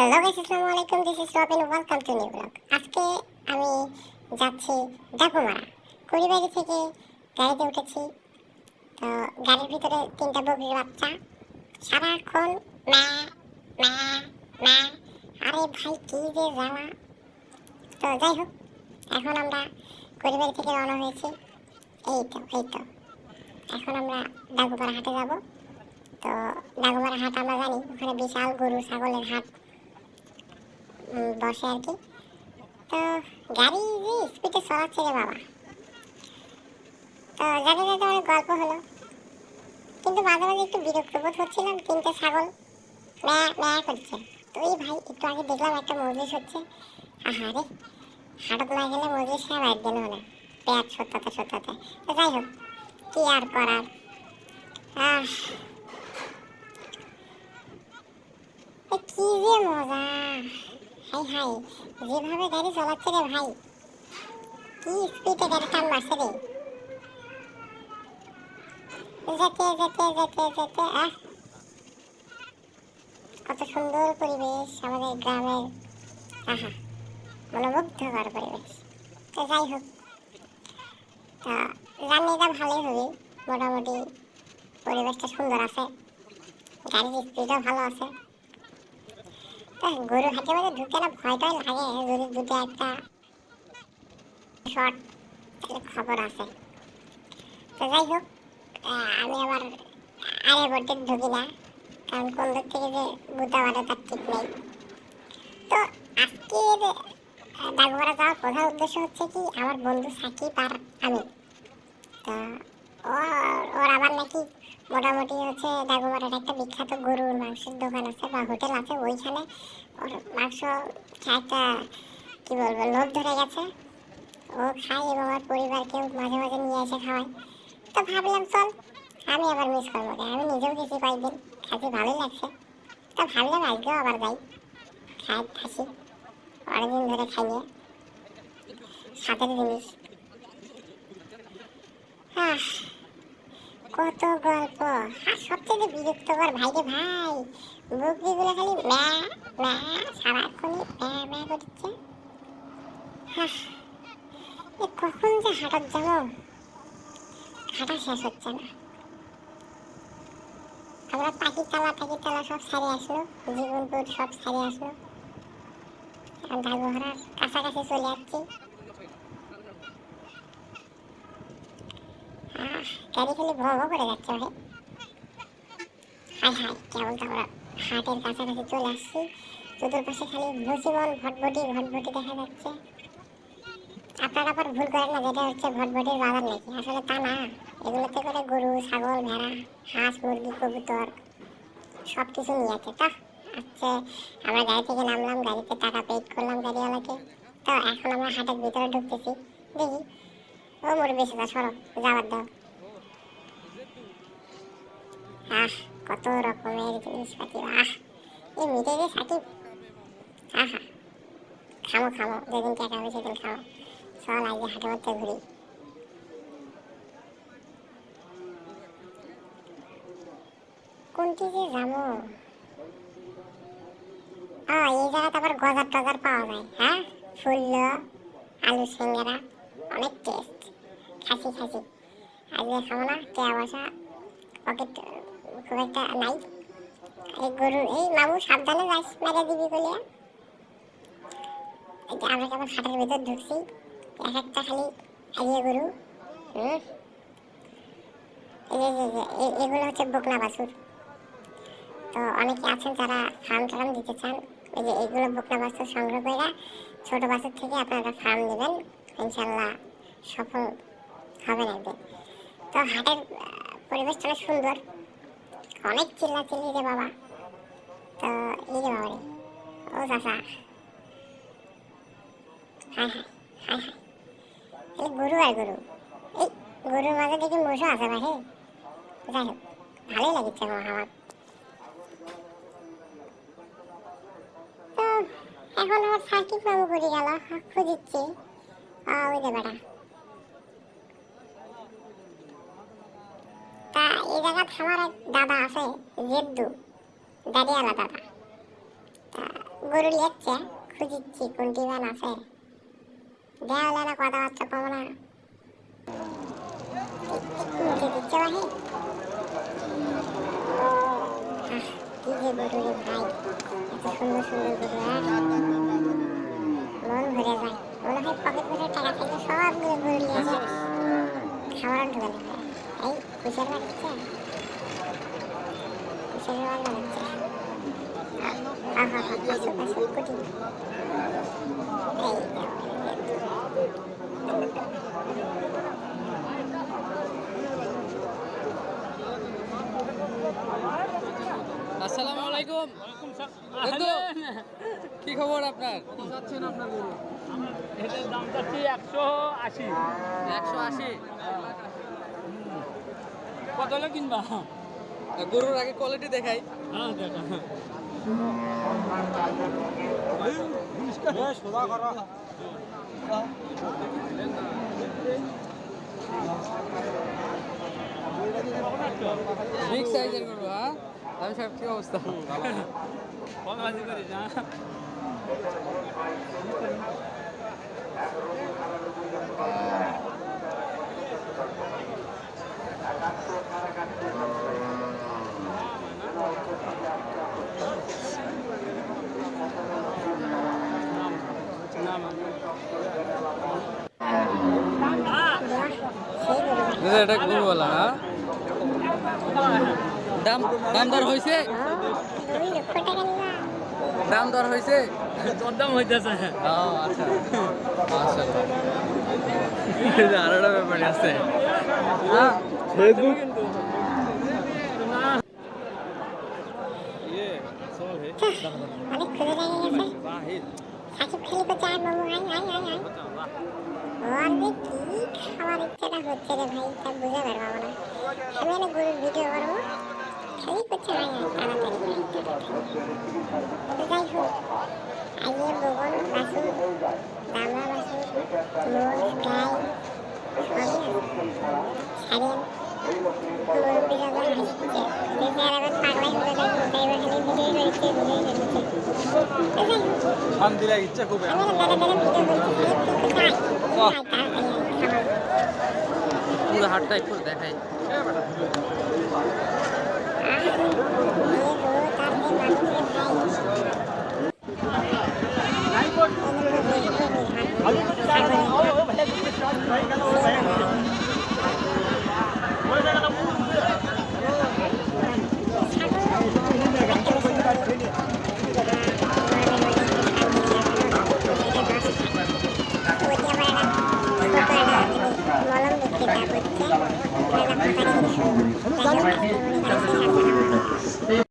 Hello guys আসসালামু আলাইকুম this is Robin welcome to new vlog আজকে আমি যাচ্ছি ডাকুমারা। কুড়িবাড়ি থেকে গাড়িতে উঠেছি। তো গাড়ির ভিতরে তিনটা বকরির বাচ্চা। সারাক্ষণ ম্যা ম্যা ম্যা। আরে ভাই, কি যে জ্বালা। তো যাই হোক, এখন আমরা কুড়িবাড়ি থেকে রওনা হয়েছি। এই তো এই তো। এখন আমরা ডাকুমারা হাটে যাব। তো ডাকুমারা হাট আমরা জানি, ওখানে বিশাল গরু, ছাগলের হাট। বসে আর কি। তো গাড়ি যে স্পিডে চলাচ্ছে রে বাবা। তো যাতে যাতে অনেক গল্প হলো। কিন্তু মাঝে মাঝে একটু বিরক্ত বোধ হচ্ছিলাম, তিনটে ছাগল ম্যা ম্যা করছে। তো এই ভাই, একটু আগে দেখলাম একটা মজলিস হচ্ছে। আহারে হাটক না গেলে মজলিস সাহেব একদিন হলে পেঁয়াজ সত্যাতে সত্যাতে তো যাই হোক, কি আর করার? আহ কি যে মজা। হাই হাই যেভাবে গাড়ি চালাচ্ছে রে ভাই। কি স্পিডে গাড়ি টান মারছে রে। যেতে যেতে যেতে যেতে, আহ। কত সুন্দর পরিবেশ আমাদের গ্রামের। আহা, মনোমুগ্ধকর পরিবেশ। তো যাই হোক, তা জার্নিটা ভালোই হবে। মোটামুটি পরিবেশটা সুন্দর আছে। গাড়ির স্পিডও ভালো আছে। তা গরু হাটে মধ্যে ঢুকে না ভয়টাই লাগে যদি দুটো একটা শর্ট খবর আছে। তো যাই হোক আমি আবার আরে বলতে ঢুকি না, কারণ কোন দিক থেকে যে বুঝতে পারে তার ঠিক নেই। তো আজকের ডাকবাড়া যাওয়ার প্রধান উদ্দেশ্য হচ্ছে কি, আমার বন্ধু সাকিব আর আমি তা ওর আবার নাকি মোটামুটি হচ্ছে ডাকুমারের একটা বিখ্যাত গরুর মাংসের দোকান আছে বা হোটেল আছে, ওইখানে ওর মাংস একটা কি বলব, লোভ ধরে গেছে। ও খায় এবং আমার পরিবারকেও মাঝে মাঝে নিয়ে এসে খাওয়ায়। তো ভাবলাম, চল, আমি আবার মিস করব আমি নিজেও গেছি কয়েকদিন খাইতে ভালোই লাগছে। তো ভাবলাম আজকেও আবার যাই, খাই, খাসি, অনেকদিন ধরে খাইয়ে সাথের জিনিস। আহ কত গল্প? আর সবথেকে বিরক্তকর ভাইরে ভাই বকরিগুলো খালি ম্যা ম্যা, সারাক্ষণই ম্যা ম্যা করছে। এ কখন যে হাঁটার যাব হাঁটা শেষ হচ্ছে না। আমরা পাখি তালা পাখি তালা সব সারে আসলো, জীবনপুর সব সারে আসলো। আর ডাকঘরার কাছাকাছি চলে যাচ্ছি। গাড়ি খালি ভো ভো করে যাচ্ছে ভাই হাই হাই কেবল তো আমরা হাটের কাছাকাছি চলে আসছি। চতুর্পাশে খালি ভসিমন ভটভটি ভটভটি দেখা যাচ্ছে। আপনারা আবার ভুল করেন না, যেটা হচ্ছে ভটভটির বাজার নাকি? আসলে তা না। এগুলোতে করে গরু, ছাগল, ভেড়া, হাঁস, মুরগি, কবুতর সব কিছু নিয়ে আছে। তা আচ্ছা আমরা গাড়ি থেকে নামলাম, গাড়িতে টাকা পেড করলাম গাড়িওয়ালাকে। তো, এখন আমরা হাটের ভিতরে ঢুকতেছি। দেখি। ও মুরব্বী সেটা সরো, যাবার দাও। আহ, কত রকমের আহ। এই মিটে যে সাকিব, আহা খামো খামো, যেদিন টাকা হবে সেদিন খামো চল ঘুরি। কোনটি যে যাব? ও এই জায়গাতে আবার গজার টজার পাওয়া যায় হ্যাঁ? ফুল্ল, আলু, সিঙ্গারা, অনেক টেস্ট খাসি খাসি। আজকে খাব না টেয়া বসা পকেট খুব একটা নাই। এই গরু এই মামু সাবধানে যাস মেরে দিবি বলে যে আমরা কেমন হাটের ভিতর ঢুকছি, এক একটা খালি আইয়ে গরু এগুলো হচ্ছে বকনা বাছুর তো অনেকে আছেন যারা ফার্ম টার্ম দিতে চান, এই যে এগুলো বকনা বাছুর সংগ্রহ করে ছোট বাছুর থেকে আপনারা ফার্ম দেবেন ইনশাল্লাহ সফল হবেন একদিন। তো হাটের পরিবেশটা অনেক সুন্দর। অনেক চিল্লা চিল্লি রে বাবা। তো, এই রে বাবা রে ও চাষা হাই হাই হাই গরু আর গরু। এই গরুর মাঝে দেখি মোষও আছে ভাই যাই হোক, ভালোই লাগছে আমার তো, এখন আমার করে গেল। ওই যে বেটা তা এই জায়গায় আমার এক দাদা আছে, জেদ্দু, দাঁড়িয়ালা দাদা। গরু লিয়াচ্ছে খুঁজিচ্ছি কোনটি বান আছে। দেয়া হলে না কথাবার্তা পাবো না। মুখে হয়? ঢুকে আসসালামু আলাইকুম বন্ধু, কি খবর আপনার এটার দাম চাচ্ছি একশো আশি। একশো আশি? কত হলে কিনবা গরুর আগে কোয়ালিটি দেখাই। হ্যাঁ দেখা। বিগ সাইজের গরু হ্যাঁ? আমি সাহেব কি অবস্থা? কমাজি করি না সেই গরু ভাই দাদা, এটা গরুওয়ালা না দাম দাম দর হয়েছে দাম দর হয়েছে দরদাম হইতেছে। ও আচ্ছা। মাশাআল্লাহ। একটা ব্যাপার আছে। হ্যাঁ? গেছে সাকিব খালি করছে আয় বাবু আয় আয় আয় আয় ওর যে কি খাওয়ার ইচ্ছাটা হচ্ছে রে ভাই তা বুঝে বের পাবো না আমি গরুর ভিডিও করব খালি করছে আয় আয় তাড়াতাড়ি তো যাই হোক আইয়ে বগন বাসুর দামরা বাসুর মোষ গাই সবই ছাড়েন হয়ে শান্তি লাগে ইচ্ছা খুব পুরো হাটটা একটু দেখাই।